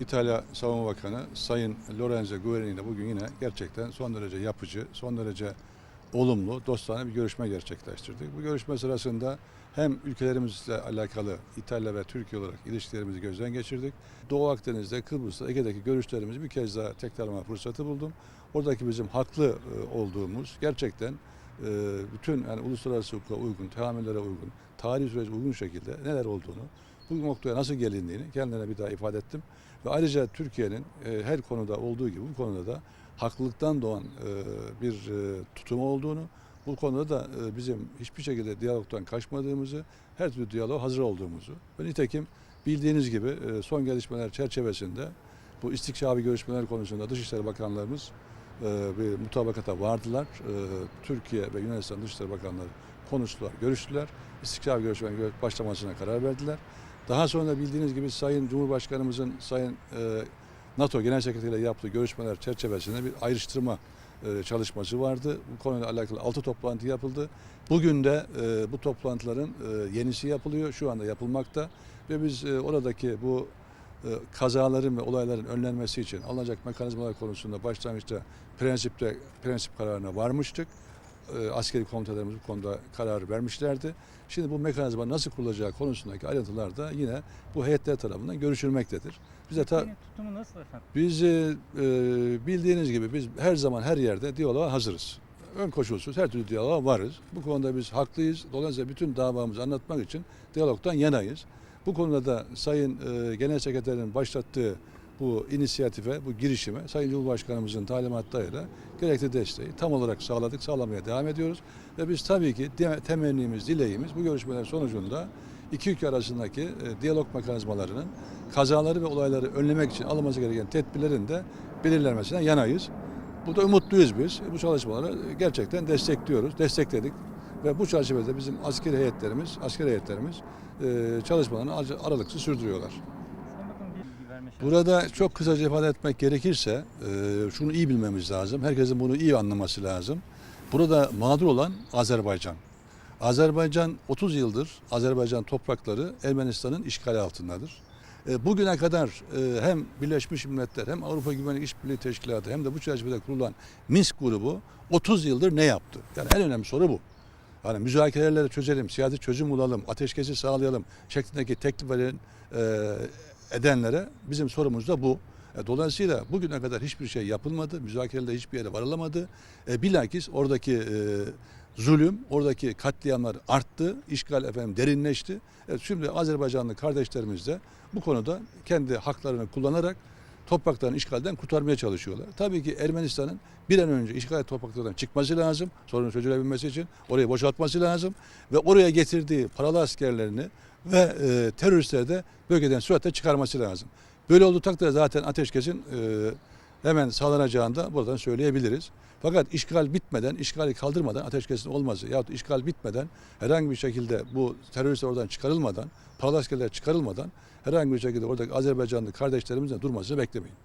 İtalya Savunma Bakanı Sayın Lorenzo Guerini ile bugün yine gerçekten son derece yapıcı, son derece olumlu, dostane bir görüşme gerçekleştirdik. Bu görüşme sırasında hem ülkelerimizle alakalı İtalya ve Türkiye olarak ilişkilerimizi gözden geçirdik. Doğu Akdeniz'de, Kıbrıs'ta, Ege'deki görüşlerimizi bir kez daha tekrarlama fırsatı buldum. Oradaki bizim haklı e, olduğumuz gerçekten bütün yani uluslararası hukuka uygun, teamüllere uygun, tarih süreci uygun şekilde neler olduğunu, bu noktaya nasıl gelindiğini kendilerine bir daha ifade ettim. Ve ayrıca Türkiye'nin e, her konuda olduğu gibi bu konuda da haklılıktan doğan e, bir e, tutumu olduğunu, bu konuda da bizim hiçbir şekilde diyalogdan kaçmadığımızı, her türlü diyaloğa hazır olduğumuzu ve nitekim bildiğiniz gibi son gelişmeler çerçevesinde bu istikşafi görüşmeler konusunda Dışişleri Bakanlarımız bir mutabakata vardılar. E, Türkiye ve Yunanistan Dışişleri Bakanları konuştular, görüştüler. İstikşafi görüşmenin başlamasına karar verdiler. Daha sonra bildiğiniz gibi Sayın Cumhurbaşkanımızın Sayın e, NATO Genel Sekreteri ile yaptığı görüşmeler çerçevesinde bir ayrıştırma e, çalışması vardı. Bu konuyla alakalı altı toplantı yapıldı. Bugün de e, bu toplantıların yenisi yapılıyor. Şu anda yapılmakta ve biz oradaki bu kazaların ve olayların önlenmesi için alınacak mekanizmalar konusunda başlangıçta prensipte prensip kararına varmıştık. E, askeri komutanlarımız bu konuda karar vermişlerdi. Şimdi bu mekanizma nasıl kurulacağı konusundaki ayrıntılar da yine bu heyetler tarafından görüşülmektedir. Biz de ta, tutumu nasıl efendim? biz e, e, bildiğiniz gibi biz her zaman her yerde diyaloğa hazırız. Ön koşulsuz her türlü diyaloğa varız. Bu konuda biz haklıyız. Dolayısıyla bütün davamızı anlatmak için diyalogdan yanayız. Bu konuda da Sayın e, Genel Sekreterinin başlattığı bu inisiyatife, bu girişime Sayın Cumhurbaşkanımızın talimatlarıyla gerekli desteği tam olarak sağladık, sağlamaya devam ediyoruz. Ve biz tabii ki temennimiz, dileğimiz bu görüşmeler sonucunda iki ülke arasındaki e, diyalog mekanizmalarının kazaları ve olayları önlemek için alınması gereken tedbirlerin de belirlenmesine yanayız. Bu da umutluyuz biz. Bu çalışmaları gerçekten destekliyoruz, destekledik. Ve bu çerçevede bizim askeri heyetlerimiz, askeri heyetlerimiz e, çalışmalarını ar- aralıksız sürdürüyorlar. Burada çok kısaca ifade etmek gerekirse e, şunu iyi bilmemiz lazım. Herkesin bunu iyi anlaması lazım. Burada mağdur olan Azerbaycan. Azerbaycan 30 yıldır Azerbaycan toprakları Ermenistan'ın işgali altındadır. E, Bugüne kadar e, hem Birleşmiş Milletler hem Avrupa Güvenlik İşbirliği Teşkilatı hem de bu çerçevede kurulan Minsk grubu 30 yıldır ne yaptı? Yani en önemli soru bu. Yani müzakereleri çözelim, siyasi çözüm bulalım, ateşkesi sağlayalım şeklindeki tekliflerin e, edenlere bizim sorumuz da bu. E, Dolayısıyla bugüne kadar hiçbir şey yapılmadı, müzakerelerde hiçbir yere varılamadı. E, bilakis oradaki e, zulüm, oradaki katliamlar arttı, işgal efendim derinleşti. E, şimdi Azerbaycanlı kardeşlerimiz de bu konuda kendi haklarını kullanarak topraklarını işgalden kurtarmaya çalışıyorlar. Tabii ki Ermenistan'ın bir an önce işgal topraklarından çıkması lazım. Sorunun çözülebilmesi için orayı boşaltması lazım. Ve oraya getirdiği paralı askerlerini ve e, teröristleri de bölgeden süratle çıkarması lazım. Böyle olduğu takdirde zaten ateşkesin e, hemen sağlanacağını da buradan söyleyebiliriz. Fakat işgal bitmeden, işgali kaldırmadan ateşkesin olması yahut işgal bitmeden herhangi bir şekilde bu teröristler oradan çıkarılmadan, paralı askerler çıkarılmadan herhangi bir şekilde oradaki Azerbaycanlı kardeşlerimizin durmasını beklemeyin.